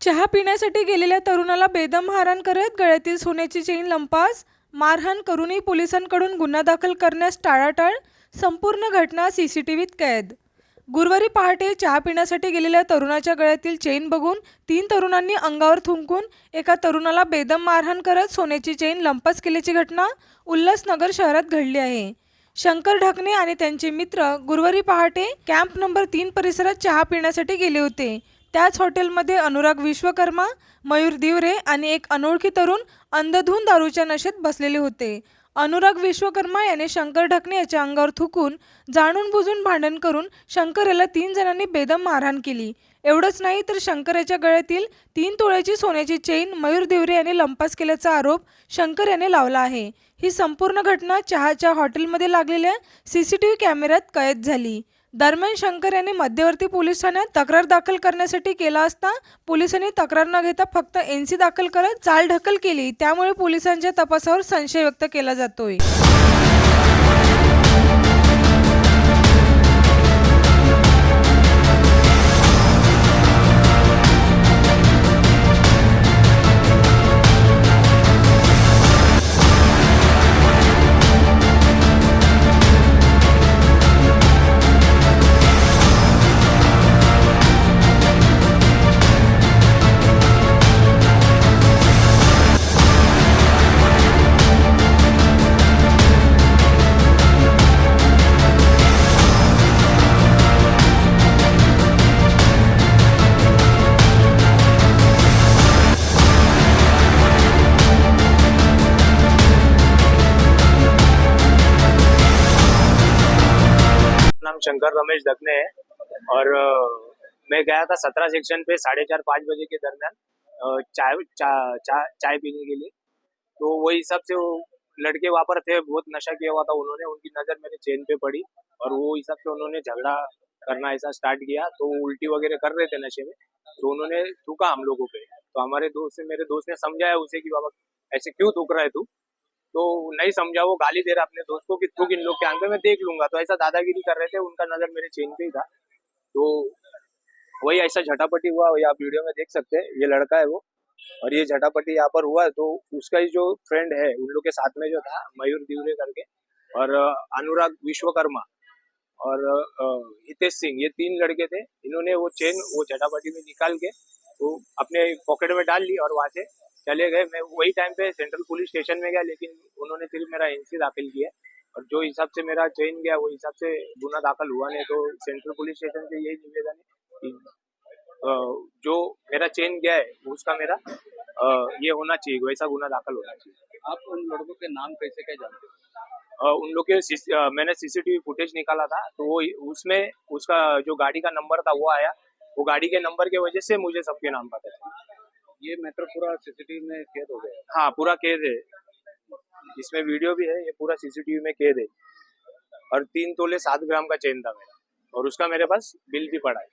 चहा पिण्यासाठी गेलेल्या तरुणाला बेदम मारहाण करत गळ्यातील सोन्याची चेन लंपास मारहाण करूनही पोलिसांकडून गुन्हा दाखल करण्यास टाळाटाळ संपूर्ण घटना सीसीटीव्हीत कैद. गुरुवारी पहाटे चहा पिण्यासाठी गेलेल्या तरुणाच्या गळ्यातील चेन बघून तीन तरुणांनी अंगावर थुंकून एका तरुणाला बेदम मारहाण करत सोन्याची चेन लंपास केल्याची घटना उल्हासनगर शहरात घडली आहे. शंकर ढकणे आणि त्यांचे मित्र गुरुवारी पहाटे कॅम्प नंबर तीन परिसरात चहा पिण्यासाठी गेले होते. त्याच हॉटेलमध्ये अनुराग विश्वकर्मा मयूर दिवरे आणि एक अनोळखी तरुण अंधधून दारूच्या नशेत बसलेले होते. अनुराग विश्वकर्मा याने शंकर ढकणे याच्या अंगावर थुकून जाणून बुजून भांडण करून शंकर याला तीन जणांनी बेदम मारहाण केली. एवढंच नाही तर शंकर याच्या गळ्यातील तीन तोळ्याची सोन्याची चेन मयूर देवरे याने लंपास केल्याचा आरोप शंकर याने लावला आहे. ही संपूर्ण घटना चहाच्या हॉटेलमध्ये लागलेल्या सीसीटीव्ही कॅमेऱ्यात कैद झाली. दरम्यान शंकर यांनी मध्यवर्ती पोलीस ठाण्यात तक्रार दाखल करण्यासाठी केला असता पोलिसांनी तक्रार न घेता फक्त एनसी दाखल करत चालढकल केली. त्यामुळे पोलिसांच्या तपासावर संशय व्यक्त केला जातोय. नाम शंकर रमेश दकने है। और मैं गया था सत्रह सेक्शन पे साढ़े चार पाँच बजे के दरमियान चाय चा, चा, चाय पीने के लिए। तो वही हिसाब से वो लड़के वहाँ पर थे बहुत नशा किया हुआ था उन्होंने उनकी नज़र मेरे चेन पे पड़ी और वो हिसाब से उन्होंने झगड़ा करना ऐसा स्टार्ट किया। तो उल्टी वगैरह कर रहे थे नशे में तो उन्होंने थूका हम लोगों पे। तो हमारे दोस्त मेरे दोस्त ने समझाया उसे कि बाबा ऐसे क्यों थूक रहा है तू? तो नहीं समझा, वो गाली दे रहा अपने दोस्त को कि तू इन लोग के आँखें में देख लूँगा। तो ऐसा दादागिरी कर रहे थे, उनका नज़र मेरे चेन पे ही था। तो वही ऐसा झटापटी हुआ, वही आप वीडियो में देख सकते हैं। ये लड़का है वो, और ये झटापटी यहाँ पर हुआ तो उसका ही जो फ्रेंड है, उन लोग के साथ में जो था, मयूर दिवरे करके, और अनुराग विश्वकर्मा और हितेश सिंह, ये तीन लड़के थे। इन्होंने वो चेन, वो झटापटी में निकाल के, वो अपने पॉकेट में डाल ली और वहाँ से चले गए। मैं वही टाइम पे सेंट्रल पुलिस स्टेशन में गया लेकिन उन्होंने सिर्फ़ मेरा एनसी दाखिल किया और जो हिसाब से मेरा चेन गया वो हिसाब से गुना दाखिल हुआ नहीं तो सेंट्रल पुलिस स्टेशन से यही निवेदन है कि जो मेरा चेन गया है उसका मेरा ये होना चाहिए वैसा गुना दाखिल होना चाहिए। आप उन लड़कों के नाम कैसे क्या जानते हो? उन लोग के मैंने सीसीटीवी फुटेज निकाला था तो वो उसमें उसका जो गाड़ी का नंबर था वो आया। वो गाड़ी के नंबर की वजह से मुझे सबके नाम पता चला। ये मैटर पूरा सीसीटीवी में कैद हो गया। हाँ पूरा कैद है। इसमें वीडियो भी है, ये पूरा सीसीटीवी में कैद है। और तीन तोले सात ग्राम का चेन था मेरा। और उसका मेरे पास बिल भी पड़ा है।